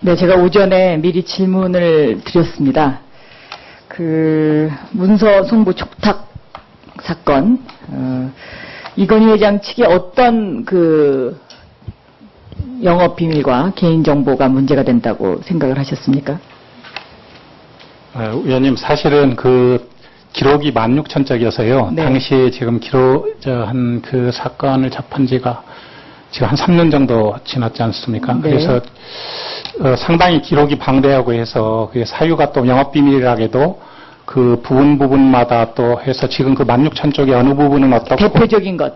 네, 제가 오전에 미리 질문을 드렸습니다. 그 문서 송부 촉탁 사건, 어, 이건희 회장 측이 어떤 그 영업 비밀과 개인 정보가 문제가 된다고 생각을 하셨습니까? 어, 의원님 사실은 그 기록이 16,000쪽이어서요. 네. 당시에 지금 기록 한 그 사건을 접한 지가 지금 한 3년 정도 지났지 않습니까? 네. 그래서 어, 상당히 기록이 방대하고 해서 그 사유가 또 영업 비밀이라게도 그 부분 부분마다 또 해서 지금 그 16,000 쪽의 어느 부분은 어떻고 대표적인 것.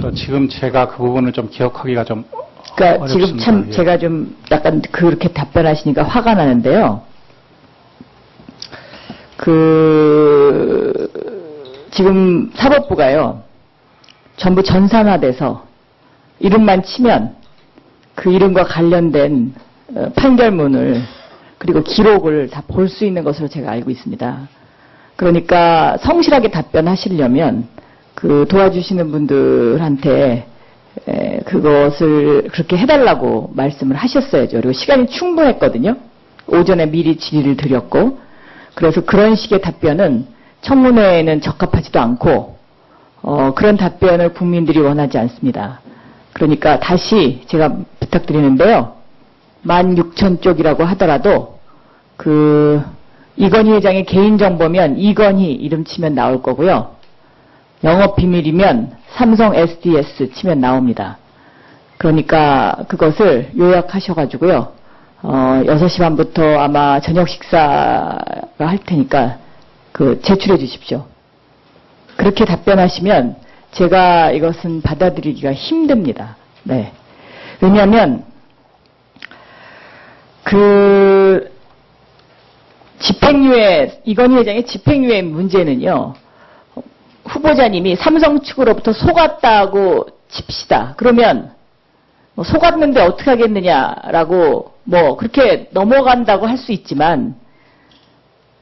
또 지금 제가 그 부분을 좀 기억하기가 좀 그러니까 지금 어렵습니다. 참 예. 제가 좀 약간 그렇게 답변하시니까 화가 나는데요. 그 지금 사법부가요. 전부 전산화돼서 이름만 치면 그 이름과 관련된 어, 판결문을 그리고 기록을 다 볼 수 있는 것으로 제가 알고 있습니다. 그러니까 성실하게 답변하시려면 그 도와주시는 분들한테 에, 그것을 그렇게 해달라고 말씀을 하셨어야죠. 그리고 시간이 충분했거든요. 오전에 미리 질의를 드렸고 그래서 그런 식의 답변은 청문회에는 적합하지도 않고 어, 그런 답변을 국민들이 원하지 않습니다. 그러니까 다시 제가 부탁드리는데요. 16,000 쪽이라고 하더라도 그 이건희 회장의 개인 정보면 이건희 이름 치면 나올 거고요. 영업 비밀이면 삼성 SDS 치면 나옵니다. 그러니까 그것을 요약하셔가지고요. 어, 6시 반부터 아마 저녁 식사가 할 테니까 그 제출해 주십시오. 그렇게 답변하시면 제가 이것은 받아들이기가 힘듭니다. 네. 왜냐하면 그 집행유예 이건희 회장의 집행유예 문제는요. 후보자님이 삼성 측으로부터 속았다고 칩시다. 그러면 뭐 속았는데 어떻게 하겠느냐라고 뭐 그렇게 넘어간다고 할 수 있지만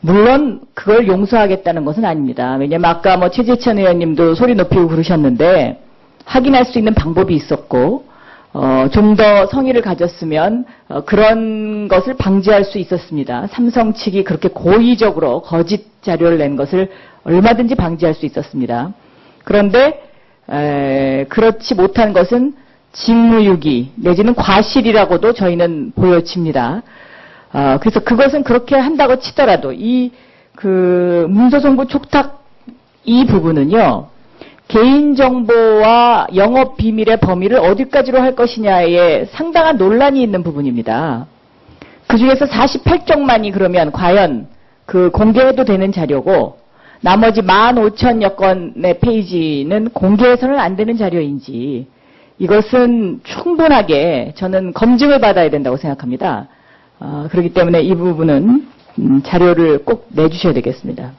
물론 그걸 용서하겠다는 것은 아닙니다. 왜냐면 아까 뭐 최재천 의원님도 소리 높이고 그러셨는데 확인할 수 있는 방법이 있었고 어, 좀 더 성의를 가졌으면 어, 그런 것을 방지할 수 있었습니다. 삼성 측이 그렇게 고의적으로 거짓 자료를 낸 것을 얼마든지 방지할 수 있었습니다. 그런데 에, 그렇지 못한 것은 직무유기 내지는 과실이라고도 저희는 보여집니다. 아, 그래서 그것은 그렇게 한다고 치더라도 이 그 문서송부 촉탁 이 부분은요. 개인정보와 영업비밀의 범위를 어디까지로 할 것이냐에 상당한 논란이 있는 부분입니다. 그 중에서 48쪽만이 그러면 과연 그 공개해도 되는 자료고 나머지 15,000여 건의 페이지는 공개해서는 안 되는 자료인지 이것은 충분하게 저는 검증을 받아야 된다고 생각합니다. 아, 그렇기 때문에 이 부분은 음, 자료를 꼭 내주셔야 되겠습니다.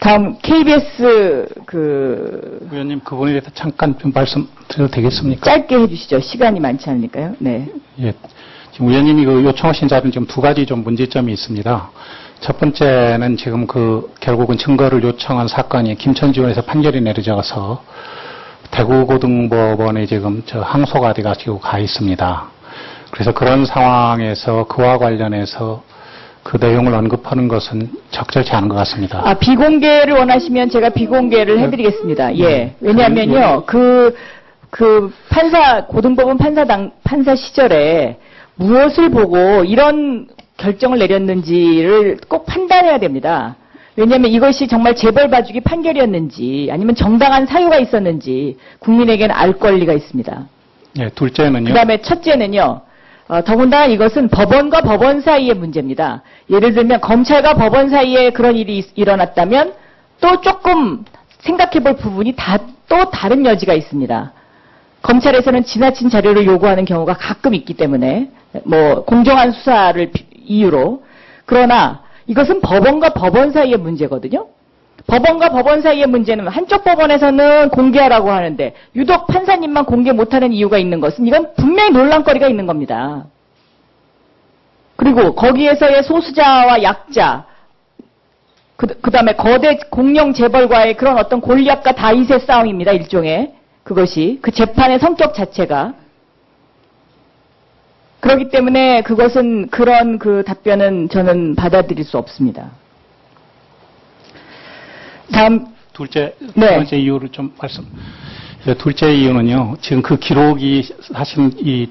다음 KBS 그 의원님 그 부분에 대해서 잠깐 좀 말씀드려도 되겠습니까? 짧게 해주시죠. 시간이 많지 않으니까요. 네. 예. 지금 의원님이 그 요청하신 자료는 지금 두 가지 좀 문제점이 있습니다. 첫 번째는 지금 그 결국은 증거를 요청한 사건이 김천지원에서 판결이 내려져서 대구고등법원에 지금 저 항소가 돼가지고 가 있습니다. 그래서 그런 상황에서 그와 관련해서 그 내용을 언급하는 것은 적절치 않은 것 같습니다. 아, 비공개를 원하시면 제가 비공개를 해드리겠습니다. 예. 왜냐면요, 그, 그 판사, 고등법원 판사당, 판사 시절에 무엇을 보고 이런 결정을 내렸는지를 꼭 판단해야 됩니다. 왜냐하면 이것이 정말 재벌 봐주기 판결이었는지 아니면 정당한 사유가 있었는지 국민에게는 알 권리가 있습니다. 예, 둘째는요. 그 다음에 첫째는요. 어, 더군다나 이것은 법원과 법원 사이의 문제입니다. 예를 들면 검찰과 법원 사이에 그런 일이 있- 일어났다면 또 조금 생각해 볼 부분이 다, 또 다른 여지가 있습니다. 검찰에서는 지나친 자료를 요구하는 경우가 가끔 있기 때문에 뭐 공정한 수사를 비- 이유로 그러나 이것은 법원과 법원 사이의 문제거든요. 법원과 법원 사이의 문제는 한쪽 법원에서는 공개하라고 하는데 유독 판사님만 공개 못하는 이유가 있는 것은 이건 분명히 논란거리가 있는 겁니다. 그리고 거기에서의 소수자와 약자, 그, 다음에 거대 공룡 재벌과의 그런 어떤 골리앗과 다윗의 싸움입니다. 일종의 그것이 그 재판의 성격 자체가 그렇기 때문에 그것은 그런 그 답변은 저는 받아들일 수 없습니다. 다음 둘째, 네. 두 번째 이유를 좀 말씀. 예, 둘째 이유는요, 지금 그 기록이 사실 이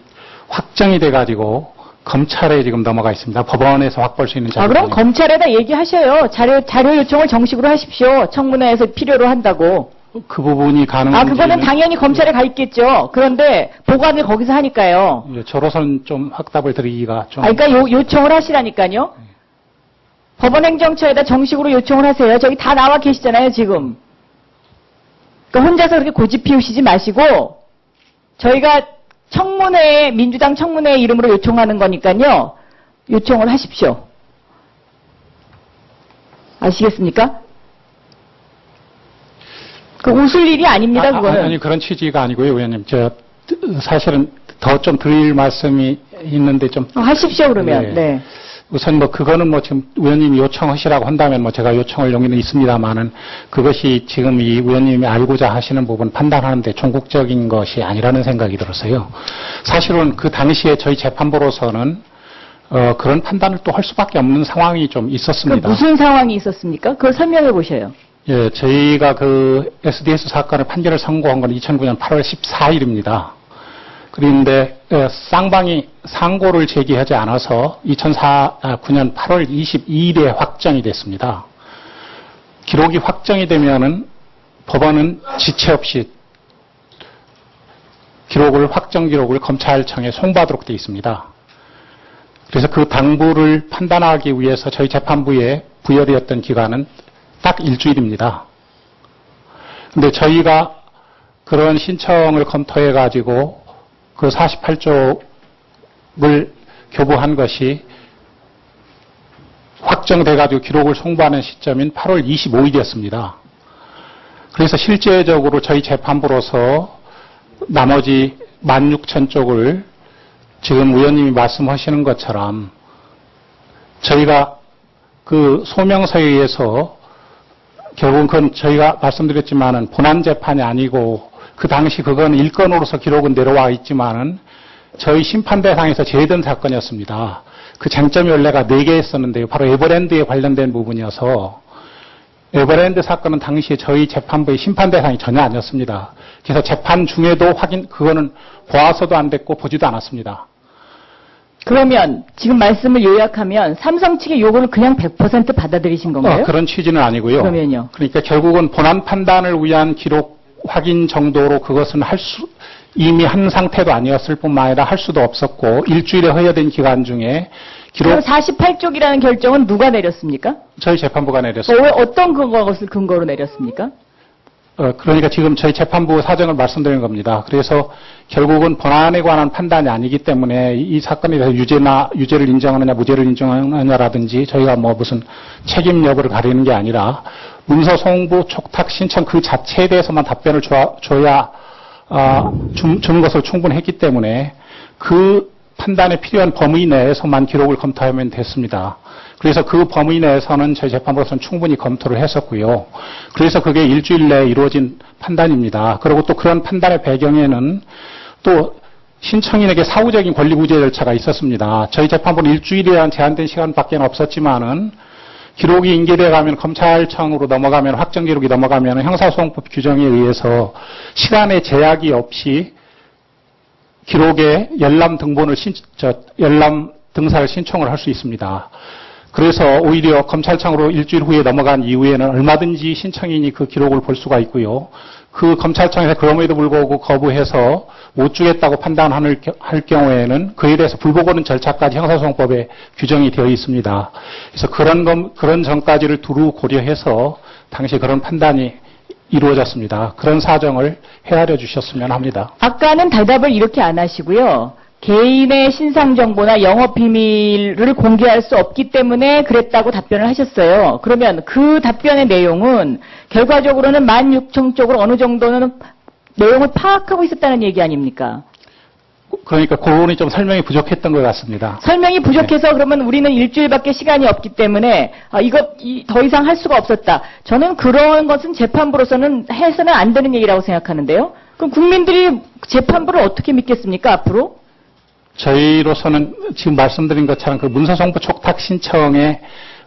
확정이 돼 가지고 검찰에 지금 넘어가 있습니다. 법원에서 확보할 수 있는 아, 자료. 그럼 검찰에다 얘기하셔요. 자료, 자료 요청을 정식으로 하십시오. 청문회에서 필요로 한다고. 그 부분이 가능한지. 아, 그거는 당연히 검찰에 가 있겠죠. 그런데 보관을 거기서 하니까요. 예, 저로서는 좀 확답을 드리기가 좀. 아, 그러니까 요, 요청을 하시라니까요. 법원행정처에다 정식으로 요청을 하세요. 저기 다 나와 계시잖아요, 지금. 그러니까 혼자서 그렇게 고집 피우시지 마시고, 저희가 청문회에, 민주당 청문회 이름으로 요청하는 거니까요, 요청을 하십시오. 아시겠습니까? 그 웃을 일이 아닙니다, 아, 아, 그거는. 아니, 그런 취지가 아니고요, 의원님. 저, 사실은 더 좀 드릴 말씀이 있는데 좀. 어, 하십시오, 그러면. 네. 네. 우선 뭐 그거는 뭐 지금 의원님이 요청하시라고 한다면 뭐 제가 요청할 용의는 있습니다만은 그것이 지금 이 의원님이 알고자 하시는 부분 판단하는데 종국적인 것이 아니라는 생각이 들었어요. 사실은 그 당시에 저희 재판부로서는 어, 그런 판단을 또 할 수밖에 없는 상황이 좀그 있었습니다. 무슨 상황이 있었습니까? 그걸 설명해 보셔요. 예, 저희가 그 SDS 사건의 판결을 선고한 건 2009년 8월 14일입니다. 그런데 어, 쌍방이 상고를 제기하지 않아서 2009년 8월 22일에 확정이 됐습니다. 기록이 확정이 되면은 법원은 지체 없이 기록을 확정 기록을 검찰청에 송부하도록 되어 있습니다. 그래서 그 당부를 판단하기 위해서 저희 재판부에 부여되었던 기간은 딱 일주일입니다. 근데 저희가 그런 신청을 검토해 가지고 그 48쪽을 교부한 것이 확정돼 가지고 기록을 송부하는 시점인 8월 25일이었습니다. 그래서 실제적으로 저희 재판부로서 나머지 16,000쪽을 지금 의원님이 말씀하시는 것처럼 저희가 그 소명서에 의해서 결국은 그건 저희가 말씀드렸지만은 본안 재판이 아니고 그 당시 그건 일건으로서 기록은 내려와 있지만은 저희 심판 대상에서 제외된 사건이었습니다. 그 쟁점이 원래가 4개 있었는데요. 바로 에버랜드에 관련된 부분이어서 에버랜드 사건은 당시에 저희 재판부의 심판 대상이 전혀 아니었습니다. 그래서 재판 중에도 확인, 그거는 보아서도 안 됐고 보지도 않았습니다. 그러면 지금 말씀을 요약하면 삼성 측의 요구를 그냥 100% 받아들이신 건가요? 어, 그런 취지는 아니고요. 그러면요. 그러니까 결국은 본안 판단을 위한 기록 확인 정도로 그것은 할 수, 이미 한 상태도 아니었을 뿐만 아니라 할 수도 없었고 일주일에 허여된 기간 중에 그럼 기록 48쪽이라는 결정은 누가 내렸습니까? 저희 재판부가 내렸습니다. 어, 어떤 것을 근거로 내렸습니까? 어, 그러니까 지금 저희 재판부 사정을 말씀드리는 겁니다. 그래서 결국은 본안에 관한 판단이 아니기 때문에 이, 이 사건에 대해서 유죄나 유죄를 인정하느냐 무죄를 인정하느냐라든지 저희가 뭐 무슨 책임 여부를 가리는 게 아니라 문서 송부 촉탁 신청 그 자체에 대해서만 답변을 줘, 줘야 아, 준, 주는 것을 충분히 했기 때문에 그 판단에 필요한 범위 내에서만 기록을 검토하면 됐습니다. 그래서 그 범위 내에서는 저희 재판부로서는 충분히 검토를 했었고요. 그래서 그게 일주일 내에 이루어진 판단입니다. 그리고 또 그런 판단의 배경에는 또 신청인에게 사후적인 권리 부재 절차가 있었습니다. 저희 재판부는 일주일이란 제한된 시간밖에 없었지만은 기록이 인계돼 가면 검찰청으로 넘어가면 확정 기록이 넘어가면 형사소송법 규정에 의해서 시간의 제약이 없이 기록에 열람 등본을 신, 저, 열람 등사를 신청을 할 수 있습니다. 그래서 오히려 검찰청으로 일주일 후에 넘어간 이후에는 얼마든지 신청인이 그 기록을 볼 수가 있고요. 그 검찰청에서 그럼에도 불구하고 거부해서 못 주겠다고 판단할 경우에는 그에 대해서 불복하는 절차까지 형사소송법에 규정이 되어 있습니다. 그래서 그런 것, 그런 점까지를 두루 고려해서 당시 그런 판단이 이루어졌습니다. 그런 사정을 헤아려 주셨으면 합니다. 아까는 대답을 이렇게 안 하시고요. 개인의 신상 정보나 영업 비밀을 공개할 수 없기 때문에 그랬다고 답변을 하셨어요. 그러면 그 답변의 내용은 결과적으로는 16,000 쪽으로 어느 정도는 내용을 파악하고 있었다는 얘기 아닙니까? 그러니까 그 부분이 좀 설명이 부족했던 것 같습니다. 설명이 부족해서 그러면 우리는 일주일밖에 시간이 없기 때문에 아, 이거 이- 더 이상 할 수가 없었다. 저는 그런 것은 재판부로서는 해서는 안 되는 얘기라고 생각하는데요. 그럼 국민들이 재판부를 어떻게 믿겠습니까 앞으로? 저희로서는 지금 말씀드린 것처럼 그 문서송부 촉탁 신청에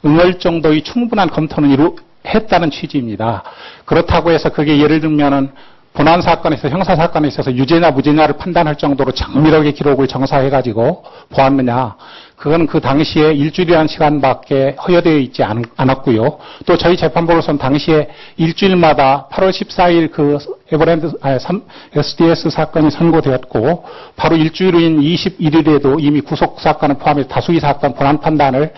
응할 정도의 충분한 검토는 이루, 했다는 취지입니다. 그렇다고 해서 그게 예를 들면은 본안 사건에서 형사 사건에 있어서 유죄냐 무죄냐를 판단할 정도로 정밀하게 기록을 정사해가지고 보았느냐. 그건 그 당시에 일주일이라는 시간밖에 허여되어 있지 않, 않았고요. 또 저희 재판부로서는 당시에 일주일마다 8월 14일 그 에버랜드 아, 삼- SDS 사건이 선고되었고 바로 일주일 후인 21일에도 이미 구속 사건을 포함해 다수의 사건 본안 판단을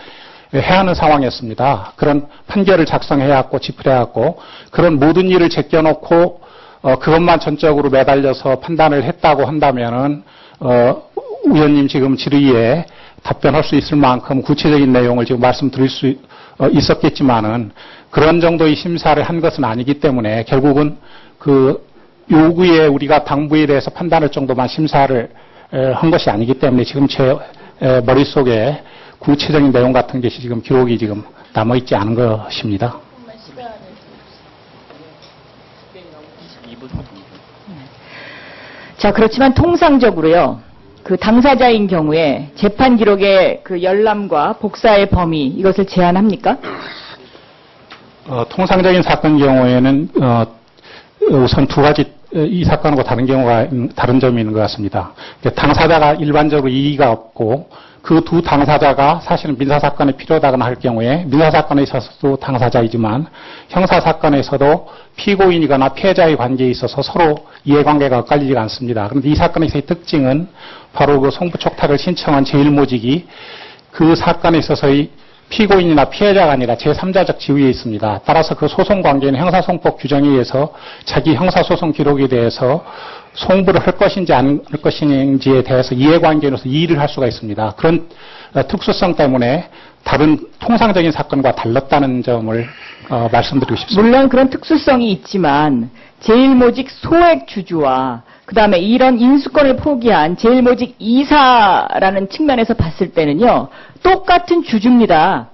해야 하는 상황이었습니다. 그런 판결을 작성해야 했고 집필해야 했고 그런 모든 일을 제껴놓고 어, 그것만 전적으로 매달려서 판단을 했다고 한다면은 어, 의원님 지금 질의에 답변할 수 있을 만큼 구체적인 내용을 지금 말씀드릴 수 어, 있었겠지만은 그런 정도의 심사를 한 것은 아니기 때문에 결국은 그 요구에 우리가 당부에 대해서 판단할 정도만 심사를 에, 한 것이 아니기 때문에 지금 제 에, 머릿속에 구체적인 내용 같은 것이 지금 기록이 지금 남아있지 않은 것입니다. 자, 그렇지만 통상적으로요. 그 당사자인 경우에 재판 기록의 그 열람과 복사의 범위 이것을 제한합니까? 어, 통상적인 사건 경우에는 어, 우선 두 가지 어, 이 사건하고 다른 경우가 음, 다른 점이 있는 것 같습니다. 당사자가 일반적으로 이의가 없고 그 두 당사자가 사실은 민사 사건에 필요하다거나 할 경우에 민사 사건에 있어서도 당사자이지만 형사 사건에서도 피고인이거나 피해자의 관계에 있어서 서로 이해관계가 엇갈리지가 않습니다. 그런데 이 사건에서의 특징은 바로 그 송부 촉탁을 신청한 제1모직이 그 사건에 있어서의 피고인이나 피해자가 아니라 제3자적 지위에 있습니다. 따라서 그 소송 관계는 형사송법 규정에 의해서 자기 형사소송 기록에 대해서 송부를 할 것인지 안 할 것인지에 대해서 이해관계로서 이의를 할 수가 있습니다. 그런 어, 특수성 때문에 다른 통상적인 사건과 달랐다는 점을 어, 말씀드리고 싶습니다. 물론 그런 특수성이 있지만 제일모직 소액 주주와 그 다음에 이런 인수권을 포기한 제일모직 이사라는 측면에서 봤을 때는요. 똑같은 주주입니다.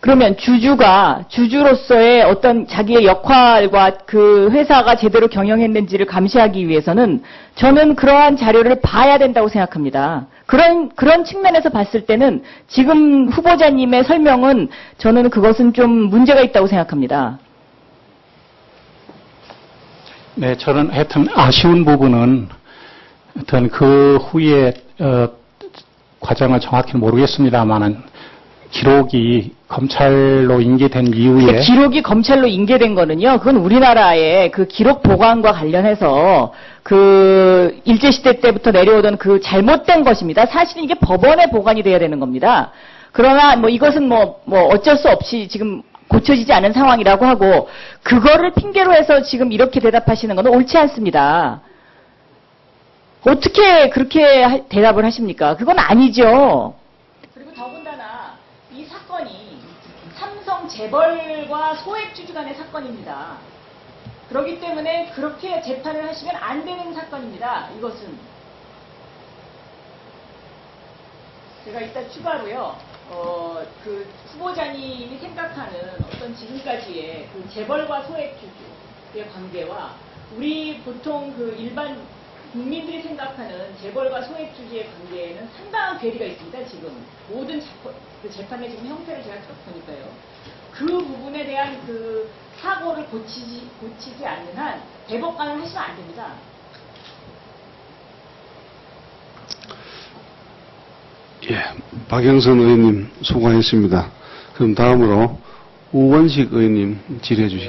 그러면 주주가 주주로서의 어떤 자기의 역할과 그 회사가 제대로 경영했는지를 감시하기 위해서는 저는 그러한 자료를 봐야 된다고 생각합니다. 그런 그런 측면에서 봤을 때는 지금 후보자님의 설명은 저는 그것은 좀 문제가 있다고 생각합니다. 네, 저는 하여튼 아쉬운 부분은 하여튼 그 후에 어, 과정을 정확히 모르겠습니다만은 기록이 검찰로 인계된 이후에 그 기록이 검찰로 인계된 거는요, 그건 우리나라의 그 기록 보관과 관련해서 그 일제 시대 때부터 내려오던 그 잘못된 것입니다. 사실 이게 법원에 보관이 돼야 되는 겁니다. 그러나 뭐 이것은 뭐, 뭐 어쩔 수 없이 지금 고쳐지지 않은 상황이라고 하고, 그거를 핑계로 해서 지금 이렇게 대답하시는 건 옳지 않습니다. 어떻게 그렇게 하- 대답을 하십니까? 그건 아니죠. 그리고 더군다나 이 사건이 삼성 재벌과 소액주주 간의 사건입니다. 그렇기 때문에 그렇게 재판을 하시면 안 되는 사건입니다. 이것은. 제가 이따 추가로요, 어, 그 후보자님이 생각하는 어떤 지금까지의 그 재벌과 소액주주의 관계와 우리 보통 그 일반 국민들이 생각하는 재벌과 소액주주의 관계에는 상당한 괴리가 있습니다, 지금. 모든 재판, 그 재판의 지금 형태를 제가 쭉 보니까요. 그 부분에 대한 그 사고를 고치지, 고치지 않는 한 대법관을 하시면 안 됩니다. 예, 박영선 의원님 수고하셨습니다. 그럼 다음으로 우원식 의원님 질의해 주시겠습니다.